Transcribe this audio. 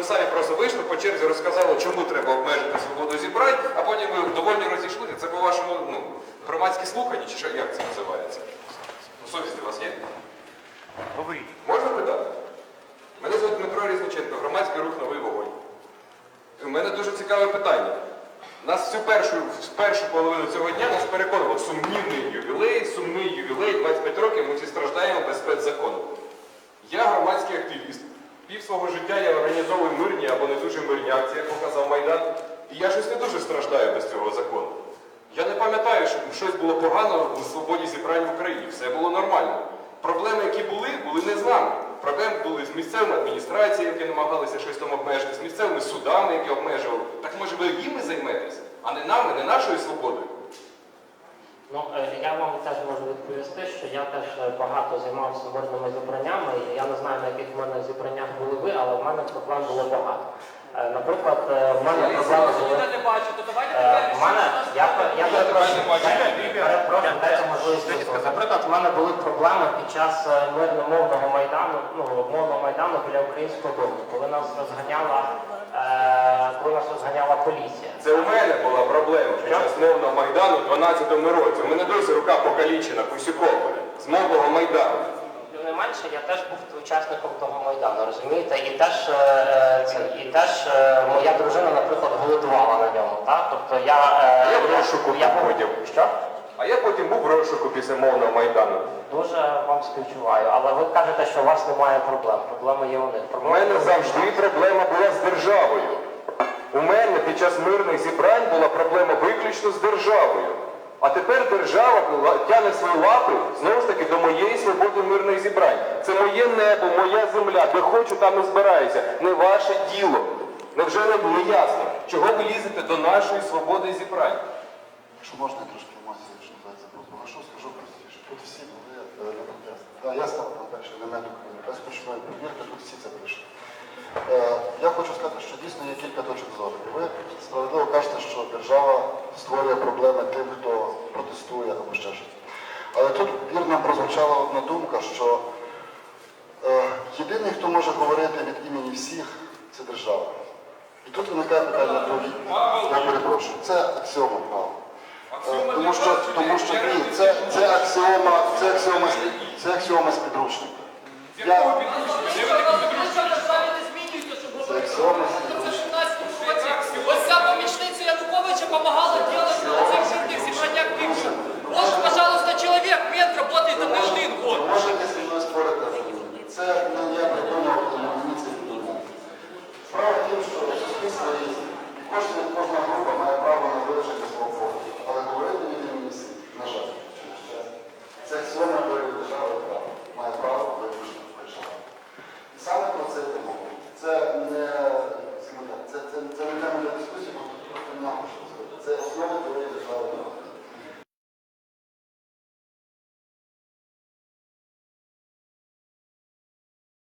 Ви самі просто вийшли по черзі, розказали, чому треба обмежити свободу зібрань, а потім ви довольні розійшлися. Це по-вашому ну, громадські слухання, чи що як це називається? Ну, совість у вас є? Говоріть. Можна питати? Мене звуть Дмитро Різниченко, громадський рух Новий вогонь. У мене дуже цікаве питання. Нас всю першу, першу половину цього дня нас переконувало сумнівний ювілей, сумний ювілей, 25 років ми всі страждаємо без спецзакону. Я громадський активіст. Пів свого життя я організовую мирні або не дуже мирні акції, як показав Майдан. І я щось не дуже страждаю без цього закону. Я не пам'ятаю, що щось було погано у свободі зібрань в Україні. Все було нормально. Проблеми, які були, були не з нами. Проблеми були з місцевими адміністраціями, які намагалися щось там обмежити, з місцевими судами, які обмежували. Так може ви їми займетесь, а не нами, не нашою свободою. Ну, е, я вам теж можу відповісти, що я теж е, багато займався мирними зібраннями, і я не знаю, на яких в мене зібраннях були ви, але в мене проблем було багато. Е, Наприклад, в мене проблеми були. не бачу, то давайте Е, мене, я, перепрошую, дайте можливість в мене були проблеми під час е, мирно-мовного майдану, ну, мовного майдану біля українського дому, коли нас розганяла, е, коли нас розганяла поліція. Це у мене була проблема під час мовного майдану в 12-му році. У мене досі рука покалічена Кусюкова з мовного майдану. Тим не менше, я теж був учасником того майдану, розумієте? І теж е, це і теж е, моя дружина, наприклад, голодувала на ньому. Так? Тобто я, е, Я в розшуку я був був- Що? А я потім був в розшуку після мовного майдану. Дуже вам співчуваю, але ви кажете, що у вас немає проблем. Проблеми є у них. У Проблеми мене завжди проблема була з державою. У мене під час мирних зібрань була проблема виключно з державою. А тепер держава тягне свої лапи знову ж таки до моєї свободи мирних зібрань. Це моє небо, моя земля. Де хочу, там і збираюся. Не ваше діло. Невже не було ясно, чого ви лізете до нашої свободи зібрань? Якщо можна, трошки емоції, що називається, проголошу, скажу простіше. Тут всі були е, на протест. Да, я став на перший елемент України. Без кучної перевірки тут всі це прийшли. Е, я хочу сказати, що дійсно є кілька точок зору. Ви справедливо кажете, що держава створює проблеми тим, хто протестує або ще щось. Але тут вірно прозвучала одна думка, що е, єдиний, хто може говорити від імені всіх, це держава. І тут виникає питання друге. Я перепрошую. Це аксіома права. Тому що, тому що ні, це, це аксіома, це аксіома, з- це аксіома з підручника. Я, це аксіома з. Ось ця помічниця Януковича помогала делать на цих зібраннях більше. Вот, пожалуйста, человек, мед работает там не один год. Можете зі мною. Це ну, я придумав, тому мені це в тім, що кожна, група має право на вираження свого погляду. Це не